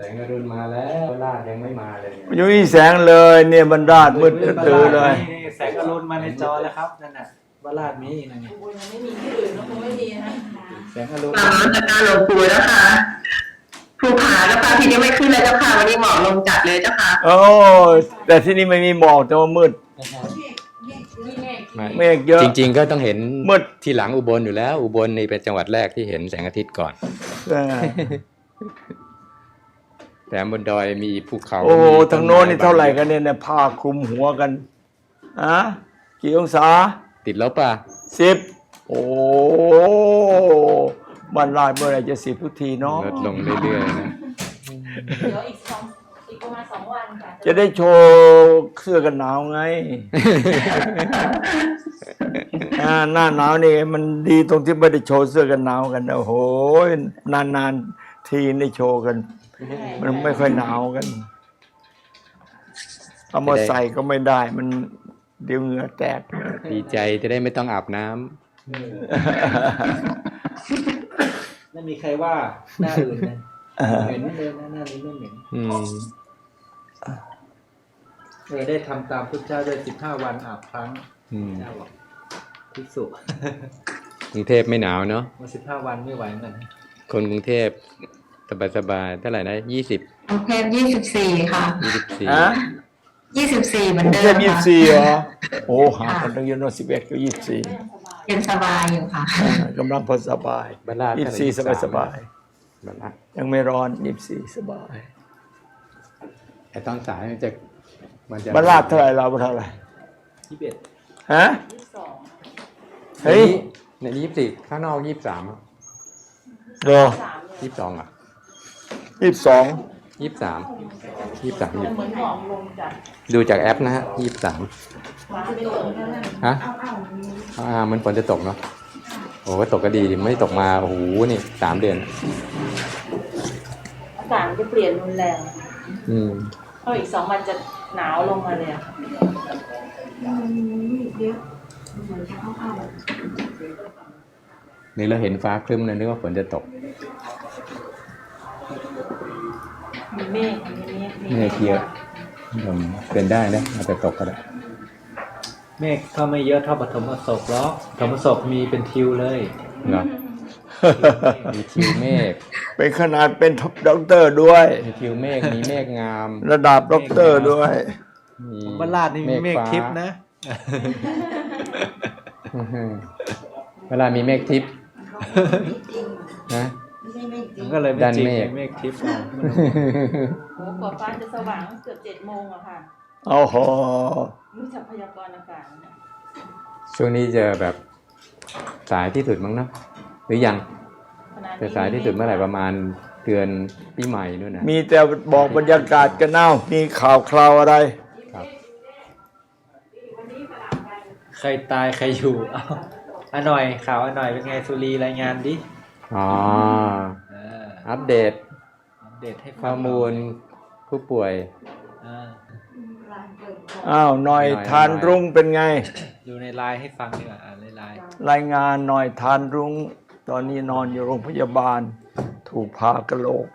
แสงอรุณมาแล้วลาดยังไม่มาเลยเนี่ยยังไม่มีแสงเลยเนี่ยบรรดาดมืดตื่นเลย นี่แสงอรุณมาในจอแล้วครับนั่นน่ะบาลาดมีนั่นไงอุบลยังไม่มีที่อื่นก็คงไม่มีนะแสงอรุณกราบนมัสการหลวงปู่แล้วค่ะภูผาเจ้าค่ะทีนี้ไม่ขึ้นแล้วเจ้าค่ะวันนี้หมอกลงจัดเลยเจ้าค่ะโอ้ยแต่ที่นี่ไม่มีหมอกแต่ว่ามืดนี่ไงไม่เมฆเยอะจริง ๆ ก็ต้องเห็นมืดที่หลังอุบลอยู่แล้ว อุบลนี่เป็นจังหวัดแรกที่เห็นแสงอาทิตย์ก่อน เออ แต่บนดอยมีภูเขาโอ้มีต้ทางโน้นนี่ไม้เท่าไหร่บกันเนี่ยเนี่ยผ้าคลุมหัวกันอะกี่องศา ติดลบป่ะสิบโอ้บรรลาดเมื่อไหรจะสิบทุกทีเนาะลดลงเรื่อยๆนะเดี๋ยวอีกสองอีกประมาณสองวันค่ะจะได้โชว์เสื้อกันหนาวไงอ่าหน้าหนาวนี่มันดีตรงที่ไม่ได้โชว์เสื้อกันหนาวกันโอ้โหนานๆทีได้โชว์กัน มันไม่ค่อยหนาวกันเอามาใส่ก็ไม่ได้ มันเดี๋ยวเหงื่อแตก ดีใจจะได้ไม่ต้องอาบน้ำไม่มีใครว่าหน้าอื่นนะเหม็นเหมือนเดิมนะหน้านี้ไม่เหม็นอืมเออได้ทำตามพุทธเจ้าด้วยสิบห้าวันอาบครั้งอืมเจ้าบอกภิกษุกรุงเทพไม่หนาวเนาะมาสิบห้าวันไม่ไหวเหมือนกันคนกรุงเทพ สบายๆเท่าไหร่นะยี่สิบกรุงเทพยี่สิบสี่ค่ะยี่สิบสี่ฮะยี่สิบสี่เหมืกอนรุงเดิเทมพยี่สิบค่ะสี่เหรอโอ้ห่างกันตั้งเยอะเนอะสิบเอ็ดก็ยี่สิบสี่เย็นสบายอยู่ค่ะ กำลังพอสบายบ้านลาดยี่สิบสี่สบายสบายบ้านลาดๆยังไม่ร้อนยี่สิบสี่สบายแต่ตอนสายมันจะมันจะบรรลาดเท่าไหร่เราเท่าไหร่ยี่สิบเอ็ดฮะยี่สิบสองเฮ้ยในยี่สิบสี่ข้างนอกยี่สิบสามเดอสามเลยยี่สิบสองอะ ยี่สิบสองยี่สิบสามยี่สิบสามอยู่เหมือนหอมลงจากดูจากแอปนะฮะยี่สิบสามฟ้าไปตกนั่นน่ะฮะอ่ามันฝนจะตกเนาะโอ้ตกก็ดีดิไม่ตกมาโอ้โหนี่สามเดือนอากาศมันจะเปลี่ยนรุนแรงอืมเพราะอีกสองวันจะหนาวลงมาเลยอะนี่เราเห็นฟ้าครึ้มเลยนึกว่าฝนจะตก มีเมฆมีเมฆเมฆเยอะอืมเป็นได้นะอาจจะตกก็ได้เมฆก็ไม่เยอะเท่าปฐมศพหรอกปฐมศพมีเป็นทิวเลยเหรอมีทิวเมฆเป็นขนาดเป็นท็อปด็อกเตอร์ด้วย มีทิวเมฆมีเมฆงาม ระดับด็อกเตอร์ด้วยมีบาลาดนี่มีเมฆฟ้าทิพย์นะอื้อหือเวลามีเมฆทิพย์นะ มันก็เลยไม่ด้านจริงเมฆเมฆทิพย์เอาโอ้กว่าฟ้าจะสว่างเกือบเจ็ดโมงอะค่ะโอ้โหรู้จักพยากรณ์อากาศนะช่วงนี้จะแบบสายที่สุดมั้งเนอะหรือยังขณะนี้จะสายที่สุดเมื่อไหร่ประมาณเดือนปีใหม่นู่นนะมีแต่บอกบรรยากาศกันเน่ามีข่าวคราวอะไรครับใครตายใครอยู่เอาอะหน่อยข่าวอะหน่อยเป็นไงสุรีรายงานดิอ๋อเอออัปเดตอัปเดตให้ฟัข้องมูลผู้ป่วย อ่าอ้าวหน่อยหน่อยทานรุ่งเป็นไง ดูในไลน์ให้ฟังดีกว่าอ่านในไลน์รายงานหน่อยทานรุ่งตอนนี้นอนอยู่โรงพยาบาล ถูกผ่ากระโหลก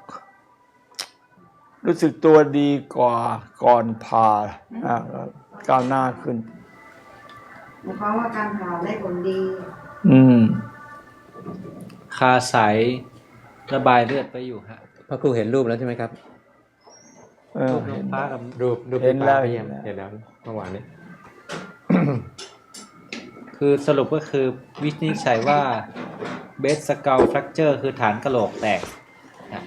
รู้สึกตัวดีกว่าก่อนผ่าอะก้าวหน้าขึ้น หมายความว่าการผ่าได้ผลดี อืม คาใส ระบายเลือดไปอยู่ฮะพระครูเห็นรูปแล้วใช่ไหมครับเออรูปน้องฟ้ากับรูปรูปเห็นแล้วที่เห็ป้านแล้วเห็นแล้วเมื่อวานนี้ คือสรุปก็คือวินิจฉัยว่าเบสสก l ลฟ r ั c เจอร์คือฐานกะโหลกแตกนะ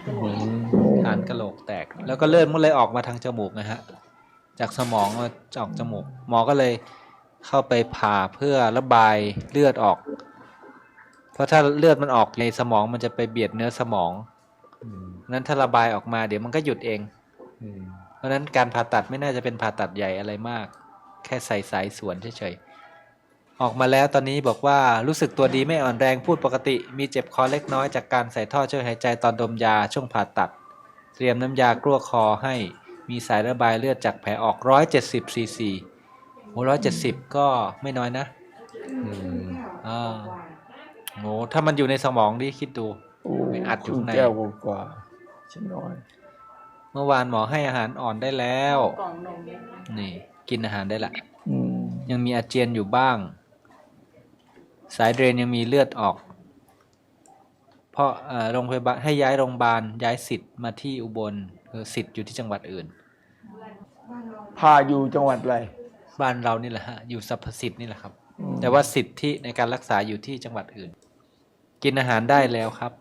ฐานกะโหลกแตก แล้วก็เลือดมันเลยออกมาทางจมูกนะฮะ จากสมองมาออกจมูก หมอก็เลยเข้าไปผ่าเพื่อระบายเลือดออก เพราะถ้าเลือดมันออกในสมองมันจะไปเบียดเนื้อสมองอืมนั้นถ้าระบายออกมาเดี๋ยวมันก็หยุดเองอืมเพราะฉะนั้นการผ่าตัดไม่น่าจะเป็นผ่าตัดใหญ่อะไรมาก แค่ใส่สายสวนเฉยๆออกมาแล้วตอนนี้บอกว่ารู้สึกตัวดีไม่อ่อนแรงพูดปกติ มีเจ็บคอเล็กน้อยจากการใส่ท่อช่วยหายใจตอนดมยาช่วงผ่าตัด เตรียมน้ำยากลั้วคอให้มีสายระบายเลือดจากแผลออก170ซีซีโอ้ร้อยเจ็ดสิบก็ไม่น้อยนะอืมอ่า โอ้ถ้ามันอยู่ในสมองดิคิดดูโอ้ไปอัดอยู่ข้างในแก้วกว่าๆชิ้นน้อย เมื่อวานหมอให้อาหารอ่อนได้แล้วกล่องนมนี่ กินอาหารได้ละอืมยังมีอาเจียนอยู่บ้าง สายเดรนยังมีเลือดออกเพราะเอ่อโรงพยาบาลให้ย้ายโรงพยาบาลย้ายสิทธิ์มาที่อุบลคือสิทธิ์อยู่ที่จังหวัดอื่นพาอยู่จังหวัดอะไรบ้านเรานี่แหละฮะอยู่สรรพสิทธิ์นี่แหละครับอืมแต่ว่าสิทธิในการรักษาอยู่ที่จังหวัดอื่น กินอาหารได้แล้วครับ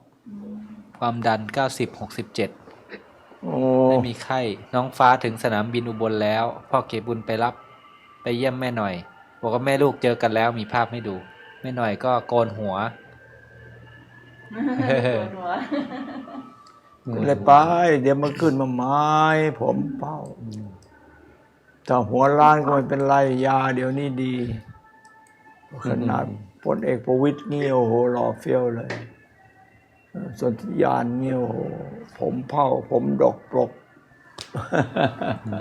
ความดัน90 67โอ้ไม่มีไข้ น้องฟ้าถึงสนามบินอุบลแล้ว พ่อเก็บบุญไปรับ ไปเยี่ยมแม่หน่อย บอกว่าแม่ลูกเจอกันแล้วมีภาพให้ดู แม่หน่อยก็โกนหัวปวดหัวเลยไป เดี๋ยวมันขึ้นมาไม้ ผมเป้าถ้าหัวล้านก็ไม่เป็นไรยาเดี๋ยวนี้ดีขนาด พลเอกประวิตยนี่โอ้โหหล่อเฟี้ยวเลยเออส่วนที่ยานนี่โอ้โหผมเผ้าผมดกปลก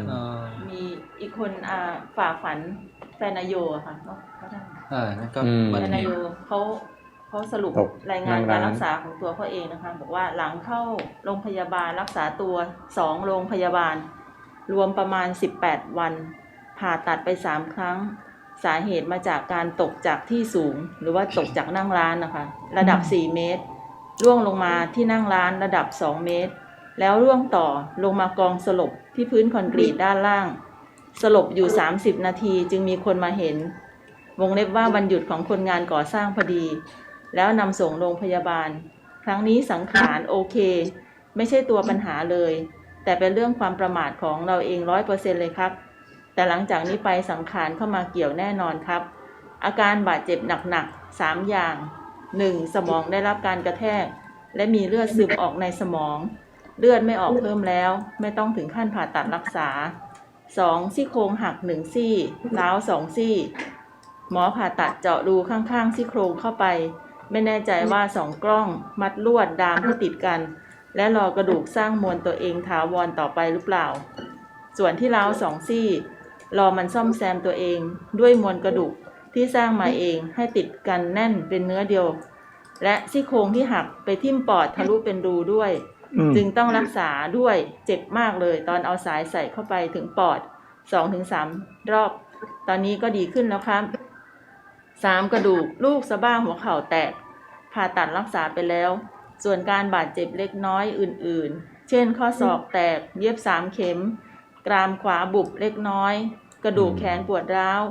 เออมีอีกคนอ่าฝ่าฝันแฟนนายโยอะค่ะเนาะเขาทำอ่านั่นก็อืมอุบัแฟตินเหนายโยตุเขาเขาสรุปตกรายงานนั่งการร้านรักษาของตัวเขาเองนะคะ บอกว่าหลังเข้าโรงพยาบาลรักษาตัวสองโรงพยาบาล รวมประมาณ 18 วัน ผ่าตัดไป 3 ครั้ง สาเหตุมาจากการตกจากที่สูง หรือว่าตกจากนั่งร้านนะคะ ระดับ 4 เมตรร่วงลงมาที่นั่งร้านระดับ 2 เมตร แล้วร่วงต่อลงมากองสลบที่พื้นคอนกรีตด้านล่าง สลบอยู่ 30 นาทีจึงมีคนมาเห็น วงเล็บว่าวันหยุดของคนงานก่อสร้างพอดี แล้วนำส่งโรงพยาบาล ครั้งนี้สังขารโอเค ไม่ใช่ตัวปัญหาเลย แต่เป็นเรื่องความประมาทของเราเองร้อยเปอร์เซ็นเลยครับ แต่หลังจากนี้ไปสังขารเข้ามาเกี่ยวแน่นอนครับ อาการบาดเจ็บหนักๆสามอย่าง 1. สมองได้รับการกระแทก และมีเลือดซึมออกในสมอง เลือดไม่ออกเพิ่มแล้ว ไม่ต้องถึงขั้นผ่าตัดรักษา 2. ซี่โครงหักหนึ่งซี่ล้าวสองซี่ หมอผ่าตัดเจาะรูข้างๆซี่โครงเข้าไป ไม่แน่ใจว่าสองกล้องมัดลวดดามให้ติดกัน และรอกระดูกสร้างมวลตัวเองถาวรต่อไปหรือเปล่า ส่วนที่ล้าวสองซี่ รอมันซ่อมแซมตัวเองด้วยมวลกระดูกที่สร้างมาเองให้ติดกันแน่นเป็นเนื้อเดียว และซี่โครงที่หักไปทิ่มปอดทะลุเป็นรูด้วยอืมจึงต้องรักษาด้วยเจ็บมากเลย ตอนเอาสายใส่เข้าไปถึงปอดสองถึงสามรอบ ตอนนี้ก็ดีขึ้นแล้วครับสามกระดูกลูกสะบ้าหัวเข่าแตก ผ่าตัดรักษาไปแล้ว ส่วนการบาดเจ็บเล็กน้อยอื่น ๆ เช่นข้อศอกแตก เย็บสามเข็ม กรามขวาบุบเล็กน้อย กระดูกแขนปวดร้าว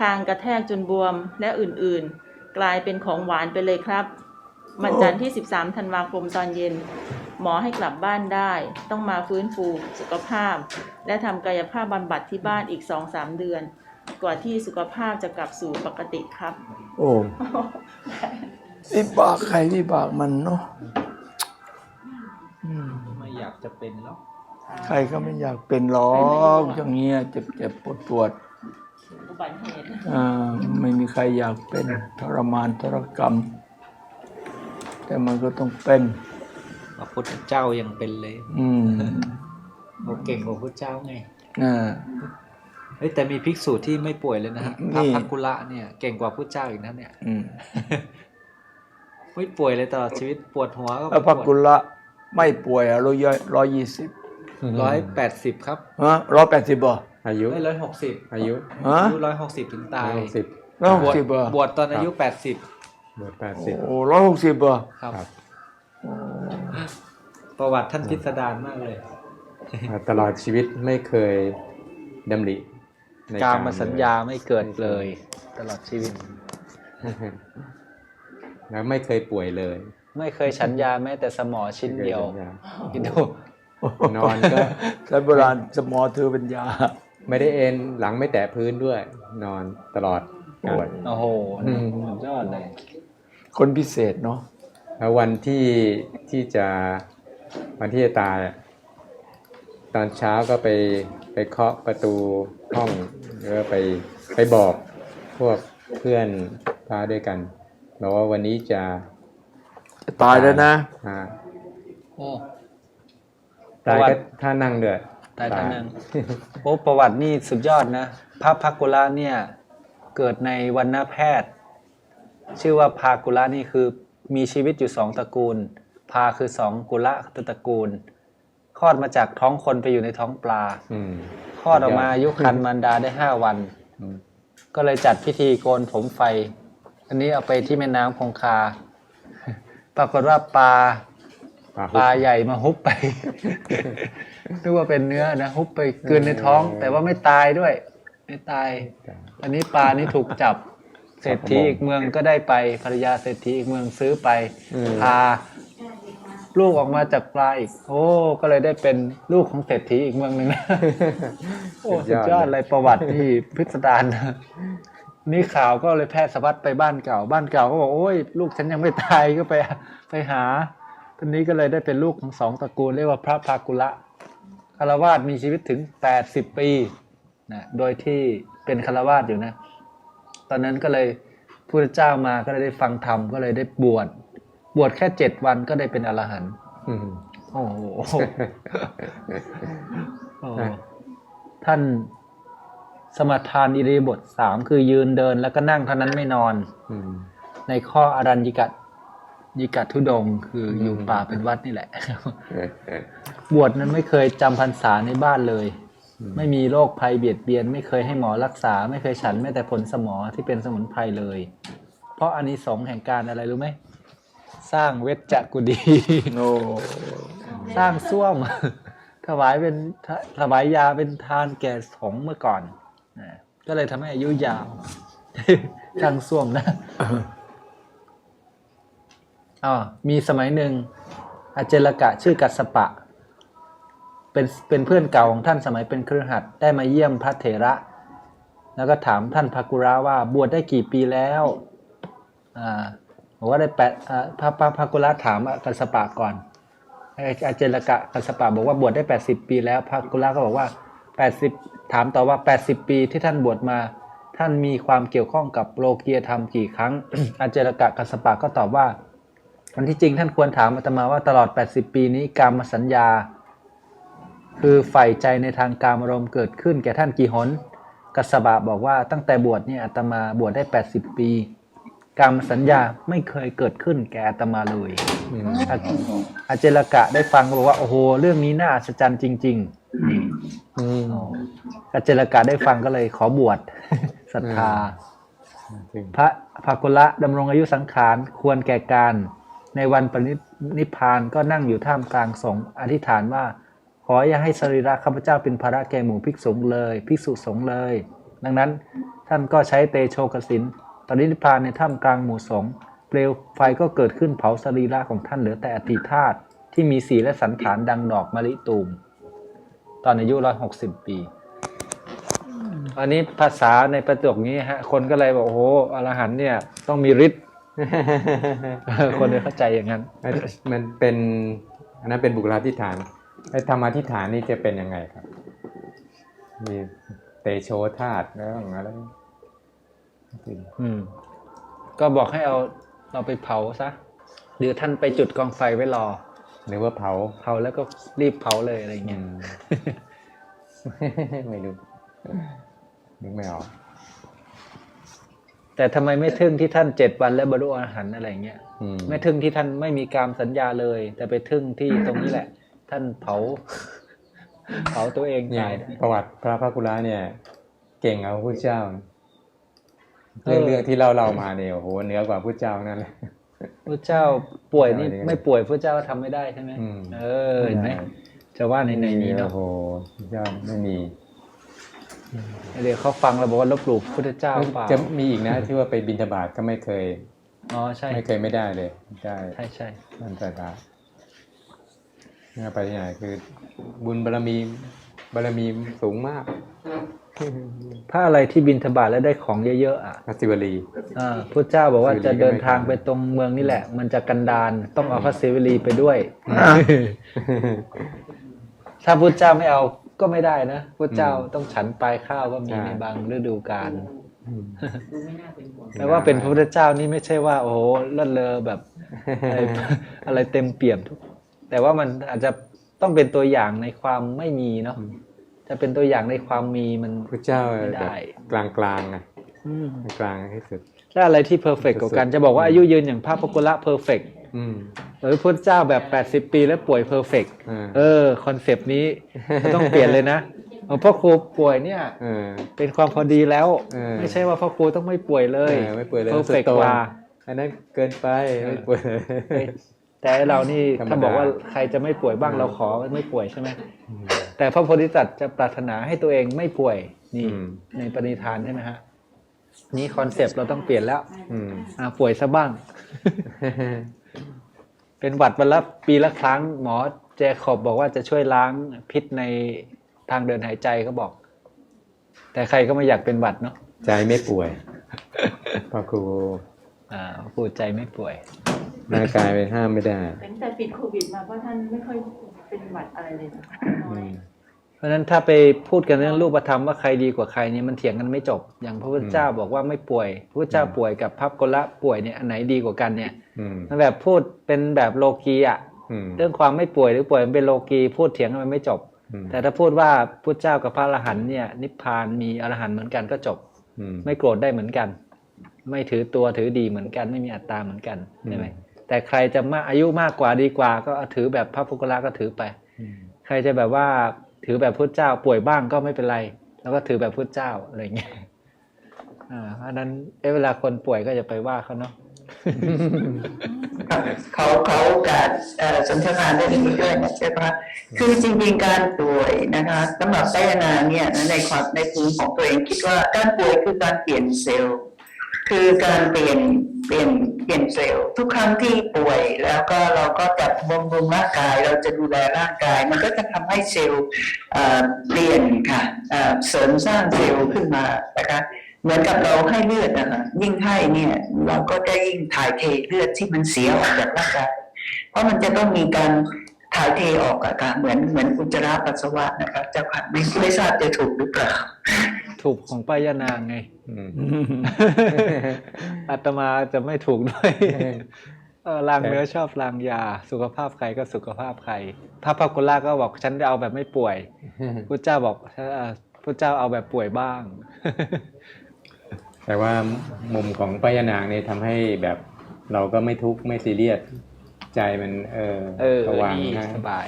คางกระแทกจนบวมและอื่นๆ กลายเป็นของหวานไปเลยครับวันจันทร์ที่ 13 ธันวาคมตอนเย็น หมอให้กลับบ้านได้ ต้องมาฟื้นฟูสุขภาพ และทำกายภาพบำบัดที่บ้านอีก 2-3 เดือนกว่าที่สุขภาพจะกลับสู่ปกติครับ โอ้วิบากใครวิบากมันเนาะอืมไม่อยากจะเป็นแล้ว ใครก็ไม่อยากเป็นหรอกอย่างเงี้ยเจ็บเจ็บปวดปวดอุบัติเหตุอ่าไม่มีใครอยากเป็นทรมานทรกรรม แต่มันก็ต้องเป็นพระพุทธเจ้ายังเป็นเลย อืมเราเก่งกว่าพระเจ้าไงอ่าเฮ้ยแต่มีภิกษุที่ไม่ป่วยเลยนะฮะพระนี่พักกุละเนี่ยเก่งกว่าพระเจ้าอีกนะเนี่ยอืมไม่ป่วยเลยตลอดชีวิตปวดหัวก็แล้วพักกุละไม่ป่วยอะร้อยร้อยยี่สิบ ร้อยแปดสิบครับฮะร้อยแปดสิบบ่อายุไม่ร้อยหกสิบอายุฮะอายุร้อยหกสิบถึงตายสิบร้อยหบกวชสิบบ่บวชตอนอายุแปดสิบบวชแปดสิบโอ้ร้อยหกสิบบ่ครับครับโอ้ประวัติท่านพิสดารมากเลย ตลอดชีวิตไม่เคยดำริในการมาสัญญาไม่เกิดเลย ตลอดชีวิต แล้วไม่เคยป่วยเลย ไม่เคยฉันยาแม้แต่สมอชิ้นเดียวไม่คสัญญาคิดดู นอนก็ใช้โบราณสมอถือเป็นยา ไม่ได้เอนหลังไม่แตะพื้นด้วย นอนตลอดการโอ้โหอืมสุดยอดเลย คนพิเศษเนาะแล้ววันที่ที่จะวันที่จะตายอะตอนเช้าก็ไปไปเคาะประตูห้องแล้วก็ไปไปบอกพวกเพื่อนพาด้วยกันบอกว่าวันนี้จะตายแล้วนะอ่าโอ้ ตายประวัก็ติท่านั่งเดือดตายท่านั่งโอ้ประวัตินี่สุดยอดนะพระพักกุละเนี่ย เกิดในวันณแพทย์ ชื่อว่าพากุละนี่คือมีชีวิตอยู่สองตระกูล พาคือสองกุละคือตระกูลคลอดมาจากท้องคนไปอยู่ในท้องปลาอืมคลอดออกมาอายุคันมารดาได้ห้าวันอืมก็เลยจัดพิธีโกนผมไฟ อันนี้เอาไปที่แม่น้ำคงคา ปรากฏว่าปลา ปลาปลาใหญ่มาฮุบไป นึกว่าเป็นเนื้อนะฮุบไปกลืนในท้อง แต่ว่าไม่ตายด้วย ไม่ตาย อันนี้ปลานี่ถูกจับ เศรษฐีอีกเมืองก็ได้ไปภรรยาเศรษฐีอีกเมืองซื้อไปอืมพาลูกออกมาจากปลาอีก โอ้ ก็เลยได้เป็นลูกของเศรษฐีอีกเมืองหนึ่งนะโอ้สุดยอดเลยประวัติที่พิสดารนะนี่ข่าวก็เลยแพร่สะพัดไปบ้านเก่า บ้านเก่าก็บอกโอ้ย ลูกฉันยังไม่ตายก็ไปไปหา ทีนี้ก็เลยได้เป็นลูกของสองตระกูลเรียกว่าพระภากุละคารวาสมีชีวิตถึงแปดสิบปีนะโดยที่เป็นคารวาสอยู่นะ ตอนนั้นก็เลยพระเจ้ามาก็เลยได้ฟังธรรมก็เลยได้บวชบวชแค่เจ็ดวันก็ได้เป็นอรหันต์อืมโอ้โหโอ้ท่านสมทานอิริยาบทสามคือยืนเดินแล้วก็นั่งเท่านั้นไม่นอนอืมในข้ออรัญญิกัต ยิกัตทุดงค์คืออยู่ป่าเป็นวัดนี่แหละ บวชนั้นไม่เคยจำพรรษาในบ้านเลย ไม่มีโรคภัยเบียดเบียน ไม่เคยให้หมอรักษา ไม่เคยฉันแม้แต่ผลสมอที่เป็นสมุนไพรเลย เพราะอานิสงส์แห่งการอะไรรู้ไหมสร้างเวชจักุดีโอ้สร้างส้วม ถวายเป็นถวายยาเป็นทานแก่สงฆ์เมื่อก่อนนะก็เลยทำให้อายุยาวสร้างส้วมนะ อ๋อมีสมัยหนึ่งอาเจลกะชื่อกัสปะ เป็นเป็นเพื่อนเก่าของท่านสมัยเป็นเครือขัดได้มาเยี่ยมพระเถระ แล้วก็ถามท่านภากุระว่าบวชได้กี่ปีแล้วอ่าบอกว่าได้แปดอ่าพระพระภากุระถามกัสปะก่อนอาเจลกะกัสปะบอกว่าบวชได้แปดสิบปีแล้วภากุระก็บอกว่าแปดสิบถามต่อว่าแปดสิบปีที่ท่านบวชมาท่านมีความเกี่ยวข้องกับโลกียธรรมกี่ครั้งอาเจลกะกัสปะก็ตอบว่า อันที่จริงท่านควรถามอาตมาว่าตลอด 80 ปีนี้กรรมสัญญา คือใฝ่ใจในทางการอารมณ์เกิดขึ้นแก่ท่านกี่หนกัสสบะบอกว่าตั้งแต่บวชเนี่ยอาตมาบวชได้ 80 ปีกรรมสัญญาไม่เคยเกิดขึ้นแก่อาตมาเลยอืมอาอาเจลกะได้ฟังก็บอกว่าโอ้โหเรื่องนี้น่าอัศจรรย์จริงอืมๆอาเจลกะได้ฟังก็เลยขอบวชศรัทธาจริงพระภากุละดำรงอายุสังขารควรแก่การ ในวันปรินิพานก็นั่งอยู่ท่ามกลางสงฆ์อธิษฐานว่า ขออย่าให้สรีระข้าพเจ้าเป็นภาระแก่หมู่ภิกษุเลย ภิกษุสงฆ์เลย ดังนั้นท่านก็ใช้เตโชกสินปรินิพพานในท่ามกลางหมู่สงฆ์เปลวไฟก็เกิดขึ้นเผาสรีระของท่านเหลือแต่อธิธาตุที่มีสีและสันฐานดังดอกมะลิตูม ตอนอายุร้อยหกสิบปีอันนี้ภาษาในประโยคนี้ฮะคนก็เลยบอกโอ้โหอรหันเนี่ยต้องมีฤทธิ์ คนเลยเข้าใจอย่างนั้นมันมันเป็นอันนั้นเป็นบุคลาธิฐานไอ้ธรรมาธิฐานนี่จะเป็นยังไงครับ มีเตโชธาตุแล้วอะไรอืม ก็บอกให้เอาเราไปเผาซะหรือท่านไปจุดกองไฟไว้รอ หรือว่าเผา เผาแล้วก็รีบเผาเลยอะไรอืเงี้ยมไม่รู้นึกไม่ออก แต่ทำไมไม่ทึ่งที่ท่านเจ็ดวันแล้วบรรลุอรหันต์อะไรเงี้ยอืมไม่ทึ่งที่ท่านไม่มีการสัญญาเลย แต่ไปทึ่งที่ตรงนี้แหละ ท่านเผา เผาตัวเองเนี่ยตายประวัติพระพักุละเนี่ย เก่งเอาพุทธเจ้านะเออเรื่องเรื่องที่เล่าเล่ามาเนี่ยโอ้โหเหนือกว่าพุทธเจ้านั่นเลยพระเจ้าป่วยนี่เอาดิไม่ป่วยพระเจ้าทำไม่ได้ใช่ไหมอืมเออเห็นไหมจะว่าในในนี้เนาะโอ้โหพุทธเจ้าไม่มี เดี๋ยวเขาฟังเราบอกว่าลบหลู่พุทธเจ้าเปล่าจะมีอีกนะที่ว่าไปบินทบาทก็ไม่เคยอ๋อใช่ไม่เคยไม่ได้เลยได้ใช่ใช่นั่นแต่ละนี่ไปที่ไหนคือ บุญบารมีบารมีสูงมากถ้าอะไรที่บินทบาทแล้วได้ของเยอะๆอะพระศิวลีอ่าพุทธเจ้าบอกว่าศิวลีจะเดินทางก็ไม่ไปตรงเมืองนี่แหละ มันจะกันดานต้องเอาพระศิวลีไปด้วย ถ้าพุทธเจ้าไม่เอา ก็ไม่ได้นะพุทธเจ้าต้องฉันปลายข้าวก็มีใช่ในบางฤดูกาลแต่ว่าเป็นพระพุทธเจ้านี่ไม่ใช่ว่า โอ้โหเลิศเลอแบบอะไรอะไรเต็มเปี่ยมทุก แต่ว่ามันอาจจะต้องเป็นตัวอย่างในความไม่มีเนาะจะเป็นตัวอย่างในความมีมันพระเจ้าไม่ได้แบบกลางกลางๆไงอืมกลางๆที่สุดและอะไรที่เพอร์เฟกกว่ากันจะบอกว่าอายุยืนอย่างพระปกุละเพอร์เฟกอืม หรือพระเจ้าแบบแปดสิบ80 ปีแล้วป่วยเพอร์เฟกอ่าเออคอนเซปต์นี้ต้องเปลี่ยนเลยนะเอาพ่อครูป่วยเนี่ยเออเป็นความพอดีแล้วเออไม่ใช่ว่าพ่อครูต้องไม่ป่วยเลยเออไม่ป่วยเลยเพอร์เฟกสุดโต่งกว่าอันนั้นเกินไปไม่ป่วยเลยเอ้ยแต่เรานี่ธรรมดาถ้าบอกว่าใครจะไม่ป่วยบ้างอืมเราขอไม่ป่วยใช่ไหมแต่พระโพธิสัตว์จะปรารถนาให้ตัวเองไม่ป่วยนี่อืมในปณิธานใช่ไหมฮะ นี่คอนเซปต์เราต้องเปลี่ยนแล้วอืม อ่าป่วยซะบ้าง เป็นหวัดวันละปีละครั้ง หมอเจคอบบอกว่าจะช่วยล้างพิษในทางเดินหายใจเขาบอก แต่ใครก็ไม่อยากเป็นหวัดเนาะใจไม่ป่วยพ่อครูอ่าปูใจไม่ป่วย ร่างกายไปห้ามไม่ได้ตั้งแต่ปิดโควิดมาเพราะท่านไม่ค่อยเป็นหวัดอะไรเลยนะน้อย เพราะฉะนั้นถ้าไปพูดกันเรื่องรูปธรรมว่าใครดีกว่าใครเนี่ยมันเถียงกันไม่จบ อย่างพระพุทธเจ้าบอกว่าไม่ป่วยพระพุทธเจ้าป่วยกับพับกละป่วยเนี่ยอันไหนดีกว่ากันเนี่ยมันแบบพูดเป็นแบบโลกีอะเรื่องความไม่ป่วยหรือป่วยมันเป็นโลกีพูดเถียงกันมันไม่จบ แต่ถ้าพูดว่าพุทธเจ้ากับพระอรหันต์เนี่ย นิพพานมีอรหันต์เหมือนกันก็จบไม่โกรธได้เหมือนกัน ไม่ถือตัวถือดีเหมือนกัน ไม่มีอัตตาเหมือนกันใช่ไหมแต่ใครจะมาอายุมากกว่าดีกว่า ก็ถือแบบพระพุทธละก็ถือไป ใครจะแบบว่า ถือแบบพุทธเจ้า ป่วยบ้างก็ไม่เป็นไร แล้วก็ถือแบบพุทธเจ้าอะไรเงี้ยอ่านั้นเอเวลาคนป่วยก็จะไปว่าเขาเนาะเขาเขาการเอ่อสนทนาเรื่องนี้ด้วยนะใช่ปะคือจริงๆการป่วยนะคะสำหรับไซยนาเนี่ยในความในภูมิของตัวเองคิดว่าการป่วยคือการเปลี่ยนเซลล์ คือการเปลี่ยน เปลี่ยนเปลี่ยนเซลล์ทุกครั้งที่ป่วย แล้วก็เราก็จัดบำรุงร่างกาย เราจะดูแลร่างกาย มันก็จะทำให้เซลล์เปลี่ยนค่ะเสริมสร้างเซลล์ขึ้นมานะคะเหมือนกับเราให้เลือดนะคะยิ่งให้เนี่ยเราก็ได้ยิ่งถ่ายเทเลือดที่มันเสียออกจากร่างกายเพราะมันจะต้องมีการถ่ายเทออกอะค่ะเหมือนเหมือนอุจจาระปัสสาวะนะคะจะผ่านไม่ไม่ทราบจะถูกหรือเปล่า ถูกของป้ายานางไงอืมอาตมาจะไม่ถูกด้วยเออลางเนื้อชอบลางยา สุขภาพใครก็สุขภาพใครพระพักกุล่าก็บอกฉันจะเอาแบบไม่ป่วยพุทธเจ้าบอกเอ่อพุทธเจ้าเอาแบบป่วยบ้าง แต่ว่ามุมของป้ายานางเนี่ยทำให้แบบเราก็ไม่ทุกข์ไม่ซีเรียสใจมันเออเออสว่างดีนะสบาย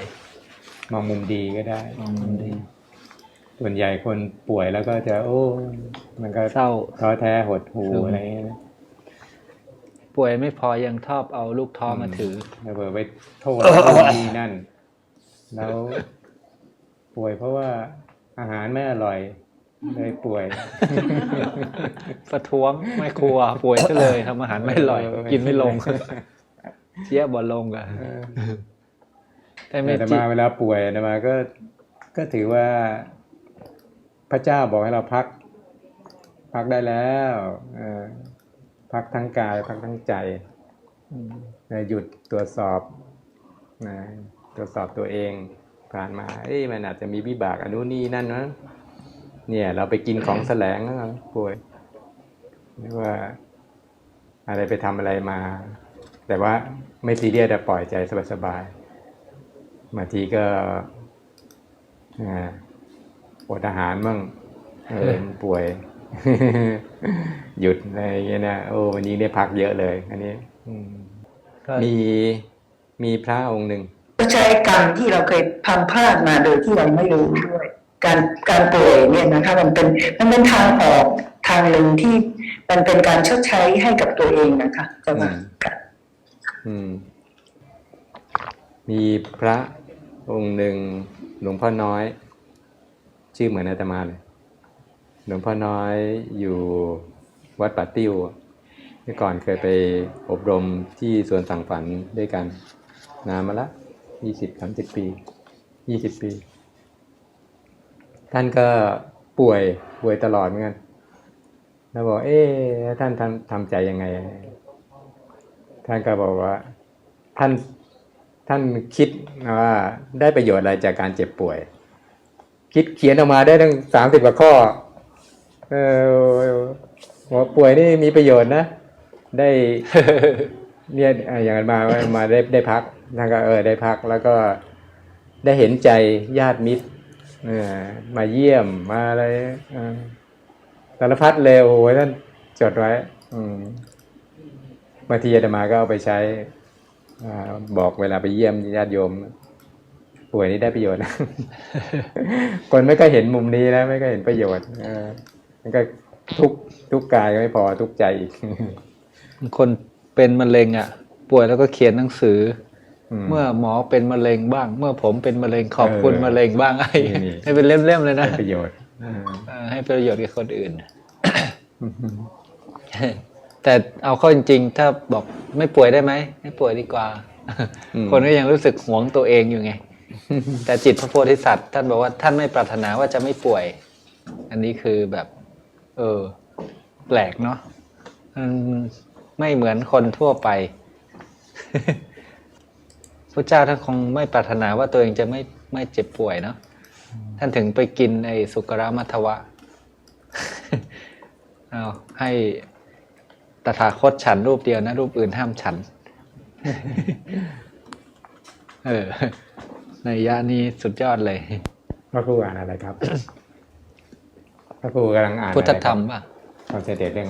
มองมุมดีก็ได้มองมุมดี ส่วนใหญ่คนป่วยแล้วก็จะ โอ้ มันก็เศร้าท้อแท้หดหูซึมอะไรอย่างเงี้ยนะป่วยไม่พอยังชอบเอาลูกท้อมาถือแล้วเบอไปโทษนู่นนี่นั่น แล้ว ป่วยเพราะว่าอาหารไม่อร่อยเลยป่วย ประท้วงไม่ครัว ป่วยซะเลยทำอาหารไม่อร่อยเออกินไม่ลงเจี๊ยบบอลลงอะเออแต่เมแต่จิมาเวลาป่วยอาตมาก็ก็ถือว่า พระเจ้าบอกให้เราพัก พักได้แล้วพักทั้งกาย พักทั้งใจหยุดตรวจสอบนะตรวจสอบตัวเองผ่านมาเอ้ยมันอาจจะมีวิบากอนนู้นนี่นั่นนะเนี่ย เราไปกินของแสลงแล้วป่วยหรือว่า อะไรไปทำอะไรมา แต่ว่าไม่ซีเรียสแต่ปล่อยใจสบายๆบางทีก็ อ่าอดอาหารบ้างเออมันป่วย หยุดอะไรอย่างเงี้ยนะโอ้วันนี้ได้พักเยอะเลย อันนี้อืมก็มีมีพระองค์หนึ่งก็ใช้กรรมที่เราเคยทำพลาดมาโดยที่เราไม่รู้ด้วย การการป่วยเนี่ยนะคะมันเป็นมันเป็นทางออกทางหนึ่งที่มันเป็นการชดใช้ให้กับตัวเองนะคะจะว่าค่ะอืมมีพระองค์หนึ่งหลวงพ่อน้อย ชื่อเหมือนอาตมาเลย หลวงพ่อน้อยอยู่วัดป่าติ้วเมื่อก่อนเคยไปอบรมที่สวนสังฝันด้วยกัน นานมาละยี่สิบสามสิบปียี่สิบปี ท่านก็ป่วยป่วยตลอดเหมือนกันแล้วบอก เอ๊ท่านทำทำใจยังไง ท่านก็บอกว่า ท่านท่านคิดว่าได้ประโยชน์อะไรจากการเจ็บป่วย คิดเขียนออกมาได้ตั้งสามสิบกว่าข้อเออว่าป่วยนี่มีประโยชน์นะ ได้เนี่ยอะอย่างนั้นมามาได้ได้พักท่านก็เออได้พักแล้วก็ได้เห็นใจญาติมิตรเออมาเยี่ยมมาอะไรเออสารพัดเลยโอ้โหท่านจดไว้อืมบางทีอาตมาก็เอาไปใช้อ่าบอกเวลาไปเยี่ยมญาติโยม ป่วยนี่ได้ประโยชน์นะคนไม่ก็เห็นมุมนี้แล้วไม่ก็เห็นประโยชน์เออมันก็ทุกข์ทุกข์กายก็ไม่พอทุกข์ใจอีก คนเป็นมะเร็งอะ ป่วยแล้วก็เขียนหนังสืออืมเมื่อหมอเป็นมะเร็งบ้าง เมื่อผมเป็นมะเร็งขอบคุณเออมะเร็งบ้างไอ้นี่ให้เป็นเล่มๆเลยนะได้ประโยชน์เออเออให้ประโยชน์กับคนอื่นแต่เอาเข้าจริงๆ ถ้าบอกไม่ป่วยได้ไหมไม่ป่วยดีกว่าอืมคนก็ยังรู้สึกหวงตัวเองอยู่ไง แต่จิตพระโพธิสัตว์ท่านบอกว่าท่านไม่ปรารถนาว่าจะไม่ป่วย อันนี้คือแบบ เออ แปลกเนาะมันไม่เหมือนคนทั่วไปพระเจ้าท่านคงไม่ปรารถนาว่าตัวเองจะไม่ไม่เจ็บป่วยเนาะท่านถึงไปกินไอ้สุกรามัทวะเอาให้ตถาคตฉันรูปเดียวนะ รูปอื่นห้ามฉัน เออ ในยะนี้สุดยอดเลย พระครูอ่านอะไรครับ พระครูกำลังอ่านพุทธธรรมป่ะเขาจะเด็ดเรื่อง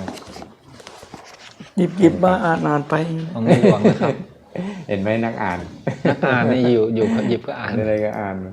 หยิบหยิบมาอ่านอ่านไปของในหลวงนะครับ เห็นไหมนักอ่านนักอ่านนี่อยู่อยู่หยิบก็อ่านอะไรก็อ่านเ